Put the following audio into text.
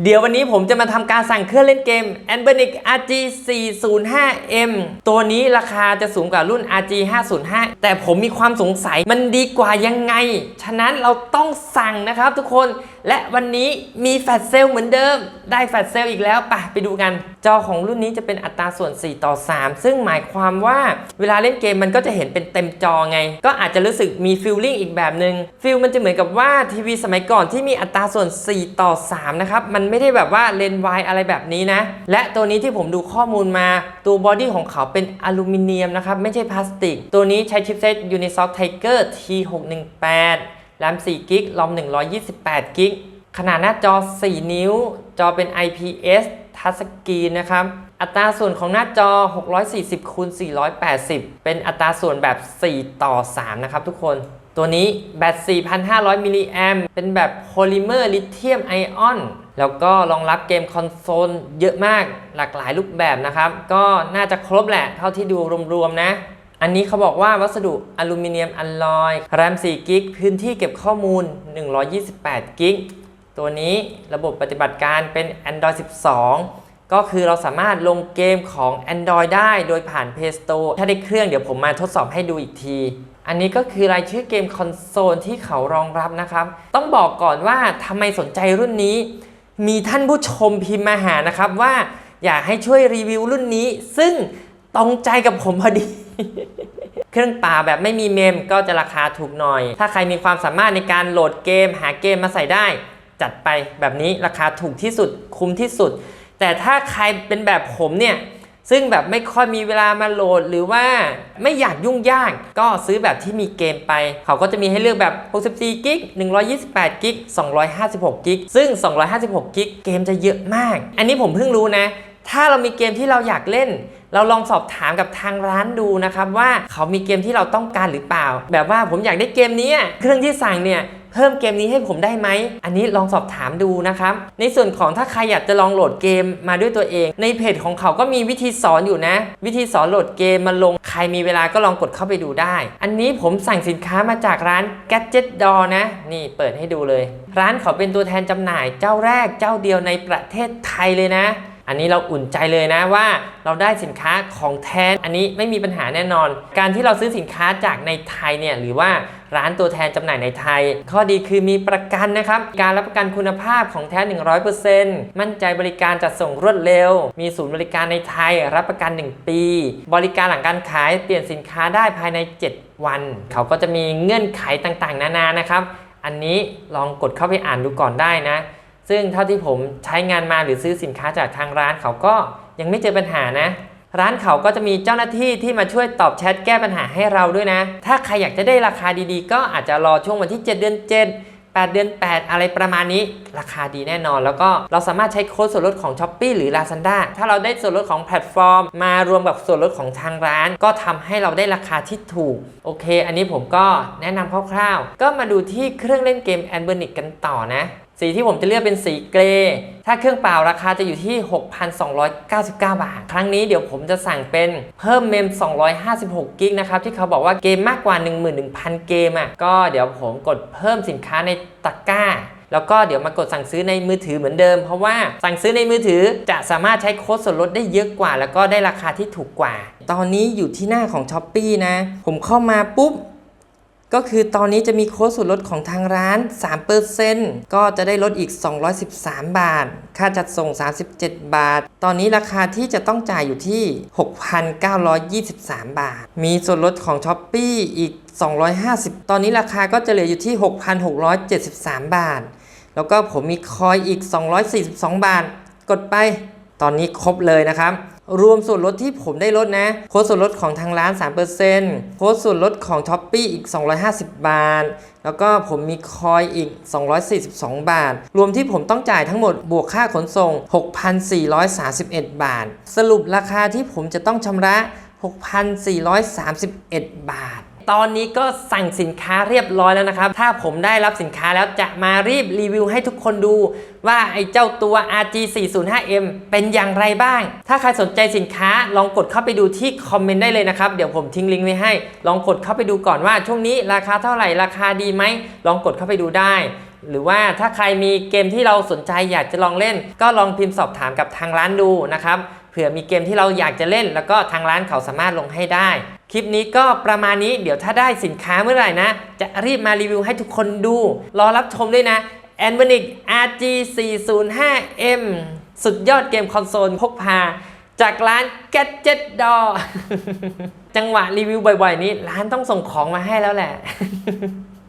เดี๋ยววันนี้ผมจะมาทำการสั่งเครื่องเล่นเกม a n b e r i c RG 405M ตัวนี้ราคาจะสูงกว่ารุ่น RG 505แต่ผมมีความสงสัยมันดีกว่ายังไง ฉะนั้นเราต้องสั่งนะครับทุกคน และวันนี้มีแฟลชเซลเหมือนเดิม ได้แฟลชเซลอีกแล้วปะไปดูกัน จอของรุ่นนี้จะเป็นอัตราส่วน 4 ต่อ 3 ซึ่งหมายความว่าเวลาเล่นเกมมันก็จะเห็นเป็นเต็มจอไง ก็อาจจะรู้สึกมีฟิลลิ่งอีกแบบหนึง่งฟิลมันจะเหมือนกับว่าทีวีสมัยก่อนที่มีอัตราส่วน 4 ต่อ 3 นะครับ มันไม่ได้แบบว่าเลนส์วายอะไรแบบนี้นะ และตัวนี้ที่ผมดูข้อมูลมา ตัวบอดี้ของเขาเป็นอลูมิเนียมนะครับ ไม่ใช่พลาสติก ตัวนี้ใช้ชิปเซต Unisoc Tiger T618 แรม4กิกลอม128กิกขนาดหน้าจอ 4 นิ้ว จอเป็น IPS ทัชสกรีนนะครับ อัตราส่วนของหน้าจอ 640คูณ480 เป็นอัตราส่วนแบบ 4 ต่อ 3 นะครับทุกคน ตัวนี้แบต 4,500 มิลลิแอมเป็นแบบโพลิเมอร์ลิเธียมไอออน แล้วก็รองรับเกมคอนโซลเยอะมากหลากหลายรูปแบบนะครับ ก็น่าจะครบแหละเท่าที่ดูรวมๆนะอันนี้เขาบอกว่าวัสดุอลูมิเนียมอลลอย แรม4กิก พื้นที่เก็บข้อมูล 128กิก ตัวนี้ระบบปฏิบัติการเป็น Android 12 ก็คือเราสามารถลงเกมของ Android ได้โดยผ่าน Play Store ถ้าได้เครื่องเดี๋ยวผมมาทดสอบให้ดูอีกที อันนี้ก็คือรายชื่อเกมคอนโซลที่เขารองรับนะครับ ต้องบอกก่อนว่าทำไมสนใจรุ่นนี้ มีท่านผู้ชมพิมพ์มาหานะครับว่าอยากให้ช่วยรีวิวรุ่นนี้ ซึ่งตรงใจกับผมพอดี เครื่องป่าแบบไม่มีเมมก็จะราคาถูกหน่อย ถ้าใครมีความสามารถในการโหลดเกม หาเกมมาใส่ได้ จัดไปแบบนี้ราคาถูกที่สุดคุ้มที่สุด แต่ถ้าใครเป็นแบบผมเนี่ยซึ่งแบบไม่ค่อยมีเวลามาโหลดหรือว่าไม่อยากยุ่งยาก ก็ซื้อแบบที่มีเกมไป เขาก็จะมีให้เลือกแบบ 64กิก128กิก256กิกซึ่ง 256กิกเกมจะเยอะมาก อันนี้ผมเพิ่งรู้นะ ถ้าเรามีเกมที่เราอยากเล่น เราลองสอบถามกับทางร้านดูนะครับว่าเขามีเกมที่เราต้องการหรือเปล่า แบบว่าผมอยากได้เกมนี้เครื่องที่สั่งเนี่ย เพิ่มเกมนี้ให้ผมได้ไหม อันนี้ลองสอบถามดูนะครับ ในส่วนของถ้าใครอยากจะลองโหลดเกมมาด้วยตัวเอง ในเพจของเขาก็มีวิธีสอนอยู่นะ วิธีสอนโหลดเกมมาลง ใครมีเวลาก็ลองกดเข้าไปดูได้ อันนี้ผมสั่งสินค้ามาจากร้าน Gadget Door นะ นี่เปิดให้ดูเลย ร้านเขาเป็นตัวแทนจำหน่ายเจ้าแรกเจ้าเดียวในประเทศไทยเลยนะ อันนี้เราอุ่นใจเลยนะว่าเราได้สินค้าของแท้อันนี้ไม่มีปัญหาแน่นอน การที่เราซื้อสินค้าจากในไทยเนี่ยหรือว่าร้านตัวแทนจำหน่ายในไทย ข้อดีคือมีประกันนะครับ การรับประกันคุณภาพของแท้ 100%มั่นใจบริการจัดส่งรวดเร็ว มีศูนย์บริการในไทย รับประกัน 1 ปี บริการหลังการขายเปลี่ยนสินค้าได้ภายใน 7 วัน เขาก็จะมีเงื่อนไขต่างๆ นานานะครับ อันนี้ลองกดเข้าไปอ่านดูก่อนได้นะ ซึ่งเท่าที่ผมใช้งานมาหรือซื้อสินค้าจากทางร้านเขาก็ยังไม่เจอปัญหานะ ร้านเขาก็จะมีเจ้าหน้าที่ที่มาช่วยตอบแชทแก้ปัญหาให้เราด้วยนะ ถ้าใครอยากจะได้ราคาดีๆ ก็อาจจะรอช่วงวันที่ 7 เดือน 7 8 เดือน 8 อะไรประมาณนี้ ราคาดีแน่นอน แล้วก็เราสามารถใช้โค้ดส่วนลดของ s h อ p e e หรือ Lazada ถ้าเราได้ส่วนลดของแพลตฟอร์ม มารวมกับส่วนลดของทางร้าน ก็ทำให้เราได้ราคาที่ถูก โอเค อันนี้ผมก็แนะนำคร่าวๆ ก็มาดูที่เครื่องเล่นเกม a n b e r n i c กันต่อนะ สีที่ผมจะเลือกเป็นสีเกรย์ถ้าเครื่องเปล่าราคาจะอยู่ที่ 6,299 บาท ครั้งนี้เดี๋ยวผมจะสั่งเป็นเพิ่มเมม 256 กิกนะครับ ที่เขาบอกว่าเกมมากกว่า 11,000 เกมอะก็เดี๋ยวผมกดเพิ่มสินค้าในตะกร้าแล้วก็เดี๋ยวมากดสั่งซื้อในมือถือเหมือนเดิม เพราะว่าสั่งซื้อในมือถือจะสามารถใช้โค้ดส่วนลดได้เยอะกว่า แล้วก็ได้ราคาที่ถูกกว่า ตอนนี้อยู่ที่หน้าของ s h อ p e e นะ ผมเข้ามาปุ๊บ ก็คือตอนนี้จะมีโค้ดส่วนลดของทางร้าน 3%ก็จะได้ลดอีก 213 บาท ค่าจัดส่ง 37 บาท ตอนนี้ราคาที่จะต้องจ่ายอยู่ที่ 6,923 บาท มีส่วนลดของ s h อ p e e อีก 250 ตอนนี้ราคาก็จะเหลืออยู่ที่ 6,673 บาท แล้วก็ผมมีคอยอีก 242 บาท กดไป ตอนนี้ครบเลยนะครับ รวมส่วนลดที่ผมได้ลดนะ โค้ดส่วนลดของทางร้าน 3%โค้ดส่วนลดของช้อปปี้อีก 250 บาท แล้วก็ผมมีคอยอีก 242 บาท รวมที่ผมต้องจ่ายทั้งหมดบวกค่าขนส่ง 6,431 บาท สรุปราคาที่ผมจะต้องชำระ 6,431 บาท ตอนนี้ก็สั่งสินค้าเรียบร้อยแล้วนะครับ ถ้าผมได้รับสินค้าแล้วจะมารีบรีวิวให้ทุกคนดู ว่าไอ้เจ้าตัว RG 405M เป็นอย่างไรบ้าง ถ้าใครสนใจสินค้าลองกดเข้าไปดูที่คอมเมนต์ได้เลยนะครับ เดี๋ยวผมทิ้งลิงก์ไว้ให้ ลองกดเข้าไปดูก่อนว่าช่วงนี้ราคาเท่าไหร่ราคาดีไหม ลองกดเข้าไปดูได้หรือว่าถ้าใครมีเกมที่เราสนใจอยากจะลองเล่น ก็ลองพิมพ์สอบถามกับทางร้านดูนะครับ เผื่อมีเกมที่เราอยากจะเล่น แล้วก็ทางร้านเขาสามารถลงให้ได้ คลิปนี้ก็ประมาณนี้เดี๋ยวถ้าได้สินค้าเมื่อไหร่นะ จะรีบมารีวิวให้ทุกคนดู รอรับชมด้วยนะ a n v e n i c RG 405M สุดยอดเกมคอนโซลพกพา จากร้าน Gadget Door จังหวะรีวิวบ่อยๆ นี้ร้านต้องส่งของมาให้แล้วแหละ